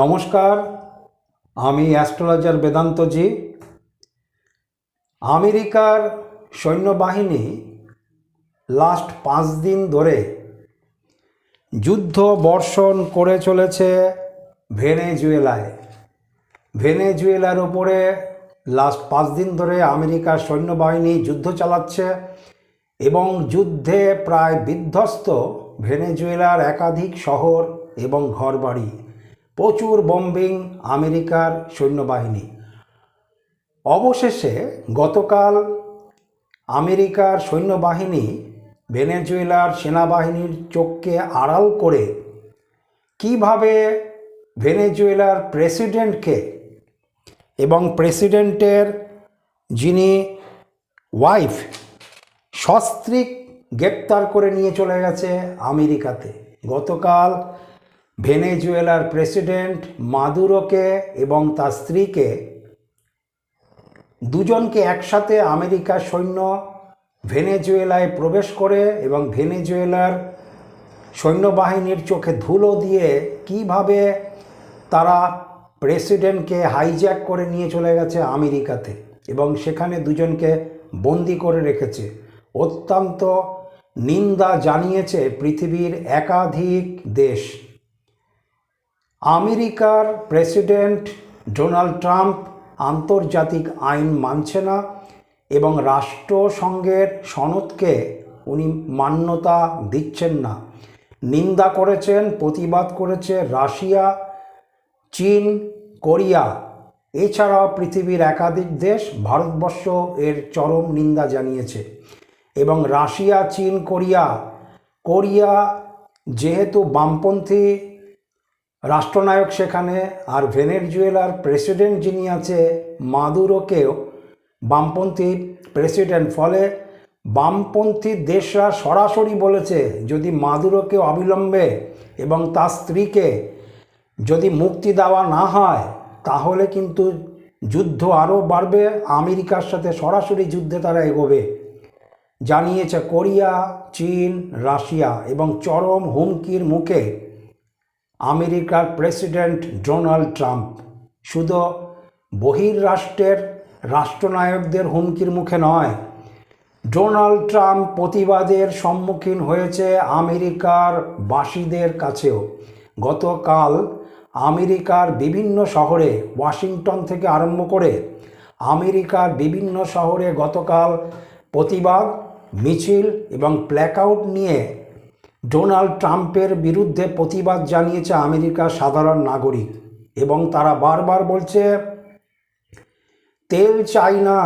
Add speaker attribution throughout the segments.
Speaker 1: নমস্কার, আমি অ্যাস্ট্রোলজার বেদান্তজি। আমেরিকার সৈন্যবাহিনী লাস্ট পাঁচ দিন ধরে যুদ্ধ বর্ষণ করে চলেছে ভেনেজুয়েলায়। ভেনেজুয়েলার ওপরে লাস্ট পাঁচ দিন ধরে আমেরিকার সৈন্যবাহিনী যুদ্ধ চালাচ্ছে এবং যুদ্ধে প্রায় বিধ্বস্ত ভেনেজুয়েলার একাধিক শহর এবং ঘরবাড়ি। প্রচুর বম্বিং আমেরিকার সৈন্যবাহিনী। অবশেষে গতকাল আমেরিকার সৈন্যবাহিনী ভেনেজুয়েলার সেনাবাহিনীর চোখকে আড়াল করে কীভাবে ভেনেজুয়েলার প্রেসিডেন্টকে এবং প্রেসিডেন্টের যিনি ওয়াইফ, সস্ত্রীক গ্রেপ্তার করে নিয়ে চলে গেছে আমেরিকাতে। গতকাল ভেনেজুয়েলার প্রেসিডেন্ট মাদুরোকে এবং তার স্ত্রীকে দুজনকে একসাথে আমেরিকার সৈন্য ভেনেজুয়েলায় প্রবেশ করে এবং ভেনেজুয়েলার সৈন্যবাহিনীর চোখে ধুলো দিয়ে কীভাবে তারা প্রেসিডেন্টকে হাইজ্যাক করে নিয়ে চলে গেছে আমেরিকাতে এবং সেখানে দুজনকে বন্দি করে রেখেছে। অত্যন্ত নিন্দা জানিয়েছে পৃথিবীর একাধিক দেশ। আমেরিকার প্রেসিডেন্ট ডোনাল্ড ট্রাম্প আন্তর্জাতিক আইন মানছে না এবং রাষ্ট্রসংঘের সনদকে উনি মান্যতা দিচ্ছেন না। নিন্দা করেছেন, প্রতিবাদ করেছে রাশিয়া, চীন, কোরিয়া। এছাড়াও পৃথিবীর একাধিক দেশ ভারতবর্ষ এর চরম নিন্দা জানিয়েছে এবং রাশিয়া, চীন, কোরিয়া। কোরিয়া যেহেতু বামপন্থী রাষ্ট্রনায়ক সেখানে আর ভেনেজুয়েলার প্রেসিডেন্ট যিনি আছে মাদুরোকেও বামপন্থী প্রেসিডেন্ট, ফলে বামপন্থী দেশরা সরাসরি বলেছে যদি মাদুরোকে অবিলম্বে এবং তার স্ত্রীকে যদি মুক্তি দেওয়া না হয়, তাহলে কিন্তু যুদ্ধ আরও বাড়বে, আমেরিকার সাথে সরাসরি যুদ্ধে তারা এগোবে। জানিয়েছে কোরিয়া, চীন, রাশিয়া এবং চরম হুমকির মুখে আমেরিকার প্রেসিডেন্ট ডোনাল্ড ট্রাম্প। শুধু বহির্রাষ্ট্রের রাষ্ট্রনায়কদের হুমকির মুখে নয়, ডোনাল্ড ট্রাম্প প্রতিবাদের সম্মুখীন হয়েছে আমেরিকার বাসীদের কাছেও। গতকাল আমেরিকার বিভিন্ন শহরে, ওয়াশিংটন থেকে আরম্ভ করে আমেরিকার বিভিন্ন শহরে গতকাল প্রতিবাদ, মিছিল এবং প্ল্যাকআউট নিয়ে ডোনাল্ড ট্রাম্পের বিরুদ্ধে প্রতিবাদ জানিয়েছে আমেরিকার সাধারণ নাগরিক এবং তারা বারবার বলছে, তেল চাই না,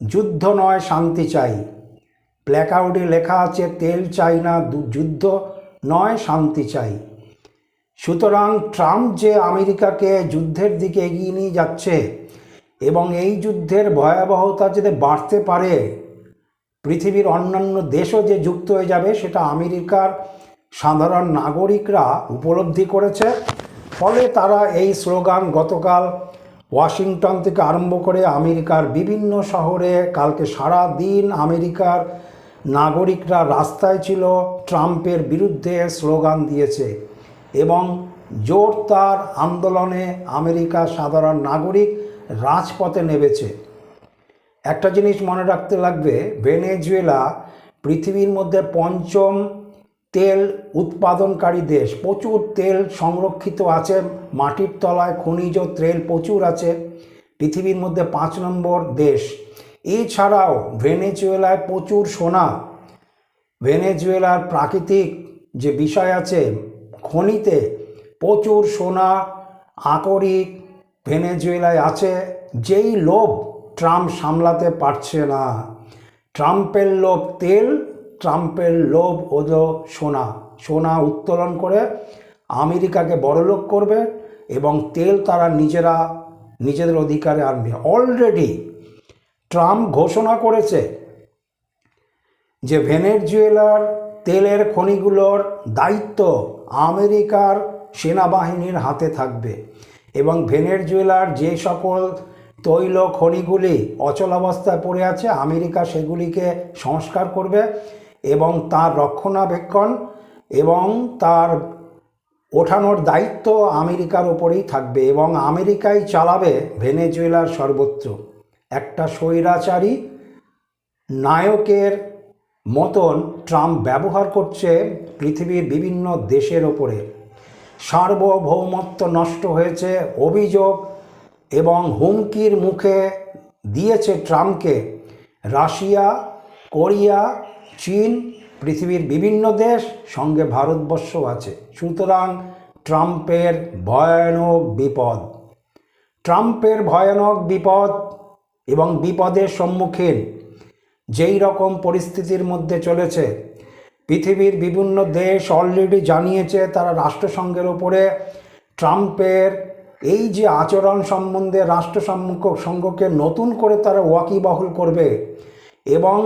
Speaker 1: যুদ্ধ নয়, শান্তি চাই। প্ল্যাকআউটে লেখা আছে, তেল চাই না যুদ্ধ নয়, শান্তি চাই। সুতরাং ট্রাম্প যে আমেরিকাকে যুদ্ধের দিকে এগিয়ে নিয়ে যাচ্ছে এবং এই যুদ্ধের ভয়াবহতা যদি বাড়তে পারে পৃথিবীর অন্যান্য দেশও যে যুক্ত হয়ে যাবে, সেটা আমেরিকার সাধারণ নাগরিকরা উপলব্ধি করেছে। ফলে তারা এই স্লোগান গতকাল ওয়াশিংটন থেকে আরম্ভ করে আমেরিকার বিভিন্ন শহরে, কালকে সারা দিন আমেরিকার নাগরিকরা রাস্তায় ছিল, ট্রাম্পের বিরুদ্ধে স্লোগান দিয়েছে এবং জোরদার আন্দোলনে আমেরিকার সাধারণ নাগরিক রাজপথে নেমেছে। একটা জিনিস মনে রাখতে লাগবে, ভেনেজুয়েলা পৃথিবীর মধ্যে পঞ্চম তেল উৎপাদনকারী দেশ। প্রচুর তেল সংরক্ষিত আছে, মাটির তলায় খনিজ তেল প্রচুর আছে, পৃথিবীর মধ্যে পাঁচ নম্বর দেশ। এছাড়াও ভেনেজুয়েলায় প্রচুর সোনা। ভেনেজুয়েলার প্রাকৃতিক যে বিষয় আছে, খনিতে প্রচুর সোনা, আকরিক ভেনেজুয়েলায় আছে, যেই লোভ ট্রাম্প সামলাতে পারছে না। ট্রাম্পের লোভ তেল, ট্রাম্পের লোভ হলো সোনা। সোনা উত্তোলন করে আমেরিকাকে বড়লোক করবে এবং তেল তারা নিজেরা, নিজেদের অধিকারে আনবে। অলরেডি ট্রাম্প ঘোষণা করেছে যে ভেনেজুয়েলার তেলের খনিগুলোর দায়িত্ব আমেরিকার সেনাবাহিনীর হাতে থাকবে এবং ভেনেজুয়েলার যে সকল তৈল খনিগুলি অচলাবস্থায় পড়ে আছে, আমেরিকা সেগুলিকে সংস্কার করবে এবং তার রক্ষণাবেক্ষণ এবং তার ওঠানোর দায়িত্ব আমেরিকার ওপরেই থাকবে এবং আমেরিকাই চালাবে ভেনেজুয়েলার সর্বত্র। একটা স্বৈরাচারী নায়কের মতন ট্রাম্প ব্যবহার করছে পৃথিবীর বিভিন্ন দেশের ওপরে সার্বভৌমত্ব নষ্ট হয়েছে, অভিযোগ এবং হুমকির মুখে দিয়েছে ট্রাম্পকে রাশিয়া, কোরিয়া, চীন, পৃথিবীর বিভিন্ন দেশ সঙ্গে ভারতবর্ষ আছে। সুতরাং ট্রাম্পের ভয়ানক বিপদ। ট্রাম্পের ভয়ানক বিপদ এবং বিপদের সম্মুখীন যেই রকম পরিস্থিতির মধ্যে চলেছে, পৃথিবীর বিভিন্ন দেশ অলরেডি জানিয়েছে তারা রাষ্ট্রসংঘের ওপরে ট্রাম্পের এই যে আচরণ সম্বন্ধে রাষ্ট্রসংঘ সংঘকে নতুন করে তারা ওয়াকিবহুল করবে এবং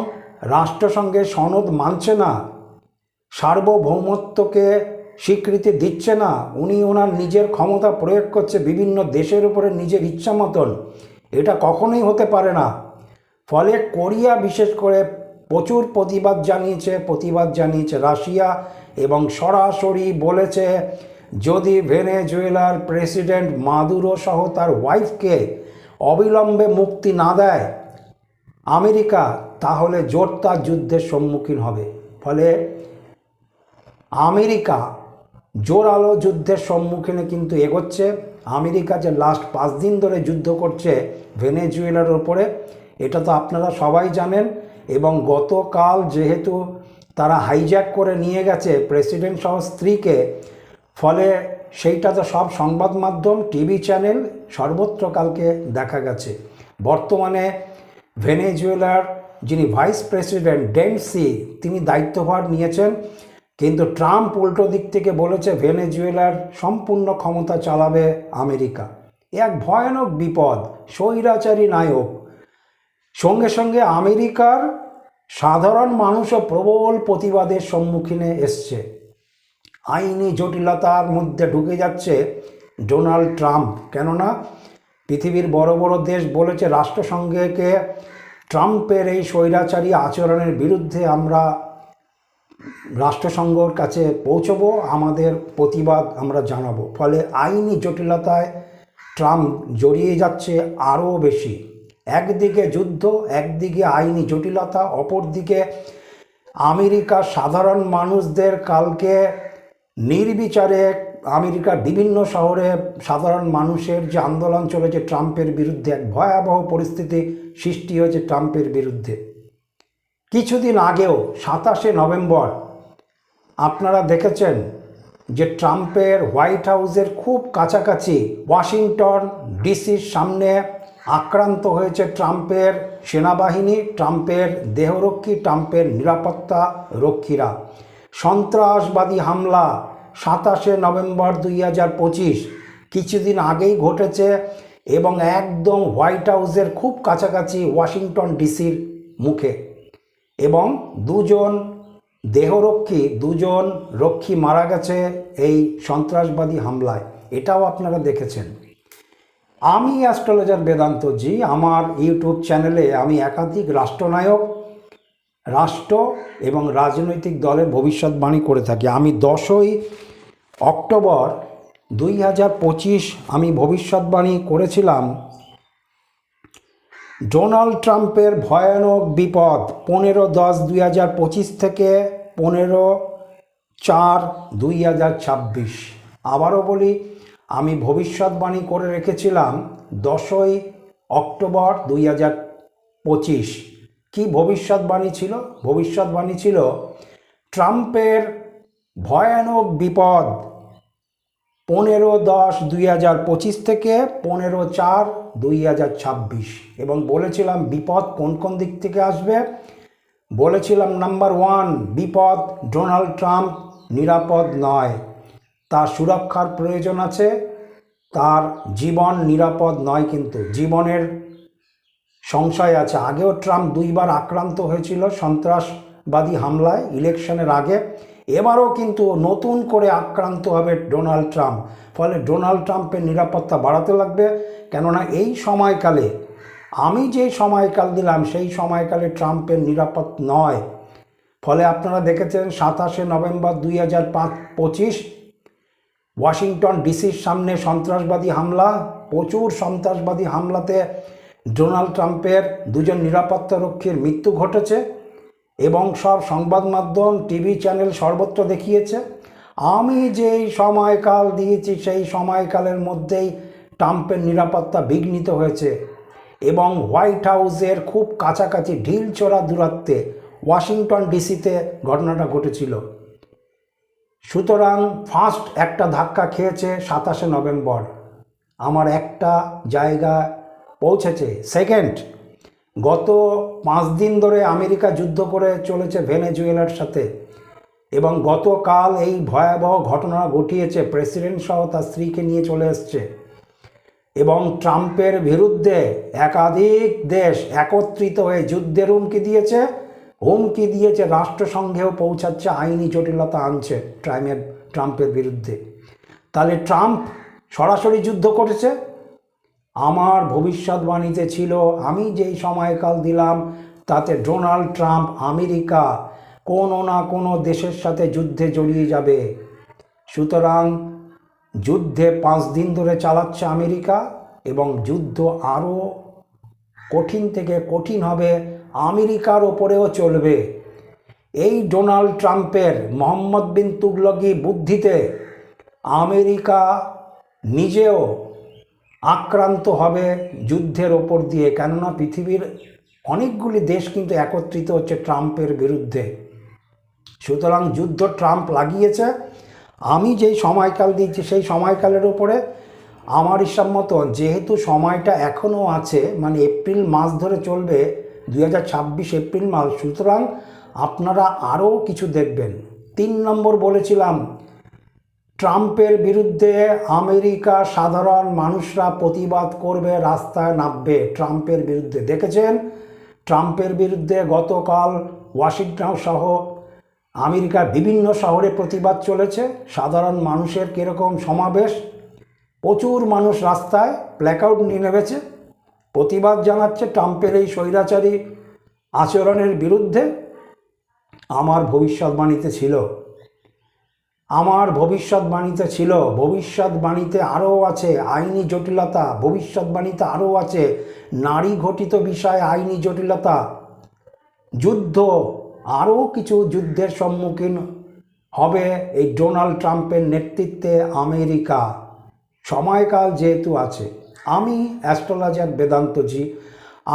Speaker 1: রাষ্ট্রসংঘের সনদ মানছে না, সার্বভৌমত্বকে স্বীকৃতি দিচ্ছে না, উনি ওনার নিজের ক্ষমতা প্রয়োগ করছে বিভিন্ন দেশের উপরে নিজের ইচ্ছা মতন, এটা কখনোই হতে পারে না। ফলে কোরিয়া বিশেষ করে প্রচুর প্রতিবাদ জানিয়েছে প্রতিবাদ জানিয়েছে রাশিয়া এবং সরাসরি বলেছে যদি ভেনেজুয়েলার প্রেসিডেন্ট মাদুরো সহ তার ওয়াইফকে অবিলম্বে মুক্তি না দেয় আমেরিকা, তাহলে জোরদার যুদ্ধের সম্মুখীন হবে। ফলে আমেরিকা জোরালো যুদ্ধের সম্মুখীনে কিন্তু এগোচ্ছে। আমেরিকা যে লাস্ট পাঁচ দিন ধরে যুদ্ধ করছে ভেনেজুয়েলার ওপরে, এটা তো আপনারা সবাই জানেন। এবং গতকাল যেহেতু তারা হাইজ্যাক করে নিয়ে গেছে প্রেসিডেন্ট সহ স্ত্রীকে ফলে সেইটা তো সব সংবাদ মাধ্যম, টিভি চ্যানেল, সর্বত্র কালকে দেখা গেছে। বর্তমানে ভেনেজুয়েলার যিনি ভাইস প্রেসিডেন্ট ডেন্সি, তিনি দায়িত্বভার নিয়েছেন। কিন্তু ট্রাম্প উল্টো দিক থেকে বলেছে, ভেনেজুয়েলার সম্পূর্ণ ক্ষমতা চালাবে আমেরিকা। এক ভয়ানক বিপদ, স্বৈরাচারী নায়ক। সঙ্গে সঙ্গে আমেরিকার সাধারণ মানুষও প্রবল প্রতিবাদের সম্মুখীনে এসছে। আইনি জটিলতার মধ্যে ঢুকে যাচ্ছে ডোনাল্ড ট্রাম্প। কেননা পৃথিবীর বড় বড় দেশ বলেছে, রাষ্ট্রসংঘকে ট্রাম্পের এই স্বৈরাচারী আচরণের বিরুদ্ধে আমরা রাষ্ট্রসংঘর কাছে পৌঁছবো, আমাদের প্রতিবাদ আমরা জানাব। ফলে আইনি জটিলতায় ট্রাম্প জড়িয়ে যাচ্ছে আরও বেশি। একদিকে যুদ্ধ, একদিকে আইনি জটিলতা, অপরদিকে আমেরিকার সাধারণ মানুষদের কালকে নির্বিচারে আমেরিকার বিভিন্ন শহরে সাধারণ মানুষের যে আন্দোলন চলেছে ট্রাম্পের বিরুদ্ধে, এক ভয়াবহ পরিস্থিতি সৃষ্টি হয়েছে ট্রাম্পের বিরুদ্ধে। কিছুদিন আগেও সাতাশে নভেম্বর আপনারা দেখেছেন যে ট্রাম্পের হোয়াইট হাউসের খুব কাছাকাছি ওয়াশিংটন ডিসির সামনে আক্রান্ত হয়েছে ট্রাম্পের সেনাবাহিনী, ট্রাম্পের দেহরক্ষী, ট্রাম্পের নিরাপত্তা রক্ষীরা। সন্ত্রাসবাদী হামলা সাতাশে নভেম্বর দুই হাজার পঁচিশ। কিছুদিন আগেই ঘটেছে এবং একদম হোয়াইট হাউসের খুব কাছাকাছি ওয়াশিংটন ডিসির মুখে। এবং দুজন দেহরক্ষী, দুজন রক্ষী মারা গেছে এই সন্ত্রাসবাদী হামলায়। এটাও আপনারা দেখেছেন। আমি অ্যাস্ট্রোলজার বেদান্তজি, আমার ইউটিউব চ্যানেলে আমি একাধিক রাষ্ট্রনায়ক রাষ্ট্র এবং রাজনৈতিক দলের ভবিষ্যৎবাণী করে থাকি। আমি দশই অক্টোবর দুই হাজার পঁচিশ আমি ভবিষ্যৎবাণী করেছিলাম ডোনাল্ড ট্রাম্পের ভয়ানক বিপদ পনেরো দশ দুই হাজার পঁচিশ থেকে পনেরো চার দুই হাজার ছাব্বিশ। আবারও বলি, আমি ভবিষ্যৎবাণী করে রেখেছিলাম দশই অক্টোবর দুই হাজার পঁচিশ। কী ভবিষ্যৎবাণী ছিল? ভবিষ্যৎবাণী ছিল ট্রাম্পের ভয়ানক বিপদ পনেরো দশ দুই হাজার পঁচিশ থেকে পনেরো চার দুই হাজার ছাব্বিশ। এবং বলেছিলাম বিপদ কোন কোন দিক থেকে আসবে? বলেছিলাম নাম্বার ওয়ান, বিপদ ডোনাল্ড ট্রাম্প নিরাপদ নয়। তার সুরক্ষার প্রয়োজন আছে, তার জীবন নিরাপদ নয় কিন্তু। জীবনের সংশয় আছে। আগেও ট্রাম্প দুইবার আক্রান্ত হয়েছিল সন্ত্রাসবাদী হামলায় ইলেকশনের আগে। এবারও কিন্তু নতুন করে আক্রান্ত হবে ডোনাল্ড ট্রাম্প। ফলে ডোনাল্ড ট্রাম্পের নিরাপত্তা বাড়াতে লাগবে। কেননা এই সময়কালে, আমি যে সময়কাল দিলাম, সেই সময়কালে ট্রাম্পের নিরাপদ নয়। ফলে আপনারা দেখেছেন সাতাশে নভেম্বর দুই হাজার পাঁচ পঁচিশ, ওয়াশিংটন ডিসির সামনে সন্ত্রাসবাদী হামলা, প্রচুর সন্ত্রাসবাদী হামলাতে ডোনাল্ড ট্রাম্পের দুজন নিরাপত্তারক্ষীর মৃত্যু ঘটেছে এবং সব সংবাদ মাধ্যম, টিভি চ্যানেল সর্বত্র দেখিয়েছে। আমি যেই সময়কাল দিয়েছি, সেই সময়কালের মধ্যেই ট্রাম্পের নিরাপত্তা বিঘ্নিত হয়েছে এবং হোয়াইট হাউসের খুব কাছাকাছি ঢিল চড়া দূরত্বে ওয়াশিংটন ডিসিতে ঘটনাটা ঘটেছিল। সুতরাং ফার্স্ট একটা ধাক্কা খেয়েছে সাতাশে নভেম্বর। আমার একটা জায়গা পৌঁছেছে। সেকেন্ড, গত পাঁচ দিন ধরে আমেরিকা যুদ্ধ করে চলেছে ভেনেজুয়েলার সাথে এবং গতকাল এই ভয়াবহ ঘটনা ঘটিয়েছে। প্রেসিডেন্ট সহ তার স্ত্রীকে নিয়ে চলে এসছে এবং ট্রাম্পের বিরুদ্ধে একাধিক দেশ একত্রিত হয়ে যুদ্ধের হুমকি দিয়েছে। হুমকি দিয়েছে, রাষ্ট্রসংঘেও পৌঁছাচ্ছে, আইনি জটিলতা আনছে ট্রাম্পের ট্রাম্পের বিরুদ্ধে। তাহলে ট্রাম্প সরাসরি যুদ্ধ করেছে? আমার ভবিষ্যৎবাণীতে ছিল, আমি যেই সময়কাল দিলাম, তাতে ডোনাল্ড ট্রাম্প আমেরিকা কোনো না কোনো দেশের সাথে যুদ্ধে জড়িয়ে যাবে। সুতরাং যুদ্ধে পাঁচ দিন ধরে চালাচ্ছে আমেরিকা এবং যুদ্ধ আরও কঠিন থেকে কঠিন হবে, আমেরিকার ওপরেও চলবে। এই ডোনাল্ড ট্রাম্পের মোহাম্মদ বিন তুগলকি বুদ্ধিতে আমেরিকা নিজেও আক্রান্ত হবে যুদ্ধের ওপর দিয়ে। কেননা পৃথিবীর অনেকগুলি দেশ কিন্তু একত্রিত হচ্ছে ট্রাম্পের বিরুদ্ধে। সুতরাং যুদ্ধ ট্রাম্প লাগিয়েছে। আমি যেই সময়কাল দিচ্ছি সেই সময়কালের ওপরে আমার হিসাব মতো যেহেতু সময়টা এখনও আছে মানে এপ্রিল মাস ধরে চলবে দু হাজার ছাব্বিশ এপ্রিল মাস, সুতরাং আপনারা আরও কিছু দেখবেন। তিন নম্বর বলেছিলাম ট্রাম্পের বিরুদ্ধে আমেরিকা সাধারণ মানুষরা প্রতিবাদ করবে, রাস্তায় নামবে ট্রাম্পের বিরুদ্ধে। দেখেছেন? ট্রাম্পের বিরুদ্ধে গতকাল ওয়াশিংটন সহ আমেরিকার বিভিন্ন শহরে প্রতিবাদ চলেছে। সাধারণ মানুষের কীরকম সমাবেশ? প্রচুর মানুষ রাস্তায় প্ল্যাকআউট নিয়ে নেমেছে। প্রতিবাদ জানাচ্ছে ট্রাম্পের এই স্বৈরাচারী আচরণের বিরুদ্ধে। আমার ভবিষ্যৎবাণীতে ছিল। আমার ভবিষ্যৎবাণীতে ছিল, ভবিষ্যৎবাণীতে আরও আছে আইনি জটিলতা, ভবিষ্যৎবাণীতে আরও আছে নারী ঘটিত বিষয়ে আইনি জটিলতা, যুদ্ধ, আরও কিছু যুদ্ধের সম্মুখীন হবে এই ডোনাল্ড ট্রাম্পের নেতৃত্বে আমেরিকা। সময়কাল যেহেতু আছে, আমি অ্যাস্ট্রোলজার বেদান্তজি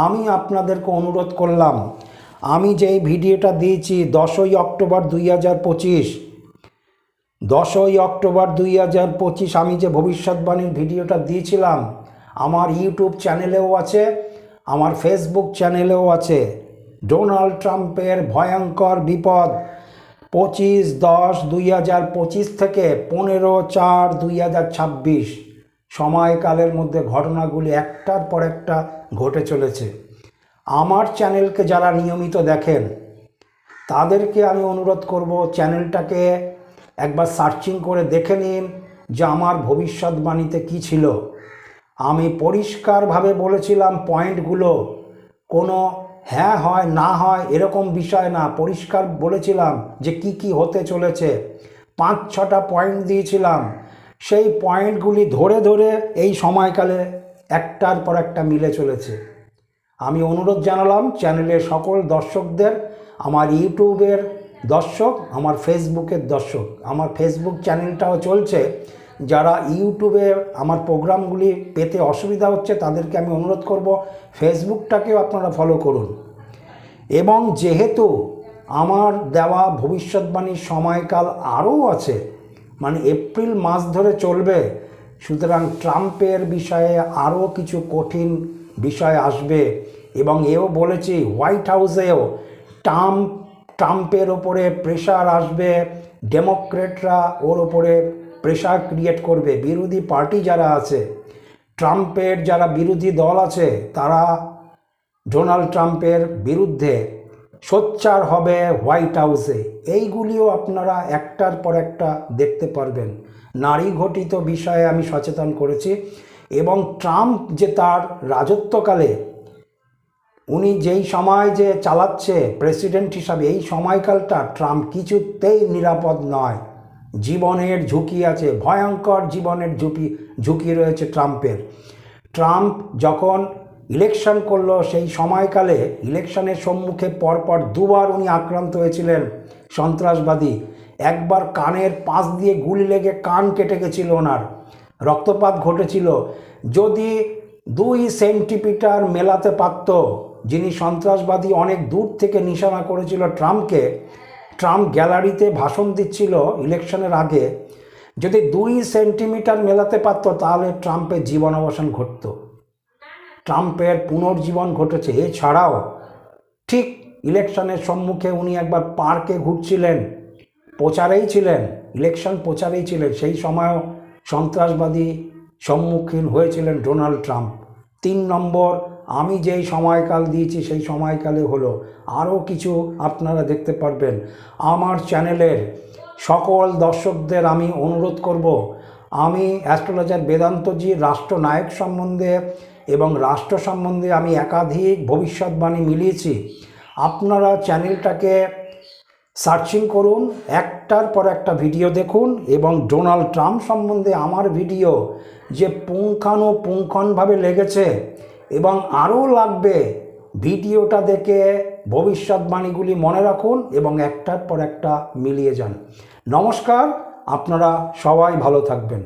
Speaker 1: আমি আপনাদেরকে অনুরোধ করলাম, আমি যেই ভিডিওটা দিয়েছি দশই অক্টোবর দুই হাজার পঁচিশ দশই অক্টোবর দুই হাজার পঁচিশ আমি যে ভবিষ্যৎবাণীর ভিডিওটা দিয়েছিলাম, আমার ইউটিউব চ্যানেলেও আছে, আমার ফেসবুক চ্যানেলেও আছে। ডোনাল্ড ট্রাম্পের ভয়ঙ্কর বিপদ পঁচিশ দশ দুই হাজার পঁচিশ থেকে পনেরো চার দুই হাজার ছাব্বিশ। সময়কালের মধ্যে ঘটনাগুলি একটার পর একটা ঘটে চলেছে। আমার চ্যানেলকে যারা নিয়মিত দেখেন, তাদেরকে আমি অনুরোধ করব চ্যানেলটাকে একবার সার্চিং করে দেখে নিন যে আমার ভবিষ্যৎবাণীতে কি ছিল। আমি পরিষ্কারভাবে বলেছিলাম পয়েন্টগুলো। কোনো হ্যাঁ হয়, না হয় এরকম বিষয় না। পরিষ্কার বলেছিলাম যে কি কি হতে চলেছে। পাঁচ, ছটা পয়েন্ট দিয়েছিলাম। সেই পয়েন্টগুলি ধরে ধরে এই সময়কালে একটার পর একটা মিলে চলেছে। আমি অনুরোধ জানালাম চ্যানেলের সকল দর্শকদের, আমার ইউটিউবের দর্শক, আমার ফেসবুকের দর্শক, আমার ফেসবুক চ্যানেলটাও চলছে। যারা ইউটিউবে আমার প্রোগ্রামগুলি পেতে অসুবিধা হচ্ছে, তাদেরকে আমি অনুরোধ করব, ফেসবুকটাকেও আপনারা ফলো করুন। এবং যেহেতু আমার দেওয়া ভবিষ্যৎবাণীর সময়কাল আরও আছে মানে এপ্রিল মাস ধরে চলবে, সুতরাং ট্রাম্পের বিষয়ে আরও কিছু কঠিন বিষয় আসবে। এবং এও বলেছি, হোয়াইট হাউসেও ট্রাম্প ট্রাম্পের ওপরে প্রেশার আসবে ডেমোক্রেটরা ওর ওপরে প্রেশার ক্রিয়েট করবে, বিরোধী পার্টি যারা আছে, ট্রাম্পের যারা বিরোধী দল আছে, তারা ডোনাল্ড ট্রাম্পের বিরুদ্ধে সোচ্চার হবে হোয়াইট হাউসে। এইগুলিও আপনারা একটার পর একটা দেখতে পারবেন। নারী ঘটিত বিষয়ে আমি সচেতন করেছি এবং ট্রাম্প যে তার রাজত্বকালে উনি যেই সময় যে চালাচ্ছে প্রেসিডেন্ট হিসাবে, এই সময়কালটা ট্রাম্প কিছুতেই নিরাপদ নয়। জীবনের ঝুঁকি আছে, ভয়ঙ্কর জীবনের ঝুঁকি ঝুঁকি রয়েছে ট্রাম্পের। ট্রাম্প যখন ইলেকশন করল, সেই সময়কালে ইলেকশনের সম্মুখে পরপর দুবার উনি আক্রান্ত হয়েছিলেন সন্ত্রাসবাদী। একবার কানের পাশ দিয়ে গুলি লেগে কান কেটে গেছিল ওনার। রক্তপাত ঘটেছিল। যদি দুই সেন্টিমিটার মেলাতে পারত যিনি সন্ত্রাসবাদী অনেক দূর থেকে নিশানা করেছিল ট্রাম্পকে, ট্রাম্প গ্যালারিতে ভাষণ দিচ্ছিল ইলেকশনের আগে, যদি দুই সেন্টিমিটার মেলাতে পারত তাহলে ট্রাম্পের জীবনাবসান ঘটত। ট্রাম্পের পুনর্জীবন ঘটেছে। এছাড়াও, ঠিক ইলেকশনের সম্মুখে উনি একবার পার্কে ঘুরছিলেন, প্রচারেই ছিলেন, ইলেকশন প্রচারেই ছিলেন। সেই সময়ও সন্ত্রাসবাদী সম্মুখীন হয়েছিলেন ডোনাল্ড ট্রাম্প। তিন নম্বর আমি যেই সময়কাল দিয়েছি, সেই সময়কালে হলো। আরও কিছু আপনারা দেখতে পারবেন। আমার চ্যানেলের সকল দর্শকদের আমি অনুরোধ করব, আমি অ্যাস্ট্রোলজার বেদান্তজি রাষ্ট্রনায়ক সম্বন্ধে এবং রাষ্ট্র সম্বন্ধে আমি একাধিক ভবিষ্যৎবাণী মিলিয়েছি। আপনারা চ্যানেলটাকে সার্চিং করুন, একটার পর একটা ভিডিও দেখুন এবং ডোনাল্ড ট্রাম্প সম্বন্ধে আমার ভিডিও যে পুঙ্খানুপুঙ্খনভাবে লেগেছে এবং আরও লাগবে ভিডিওটা দেখে ভবিষ্যৎবাণীগুলি মনে রাখুন এবং একটার পর একটা মিলিয়ে যান। নমস্কার, আপনারা সবাই ভালো থাকবেন।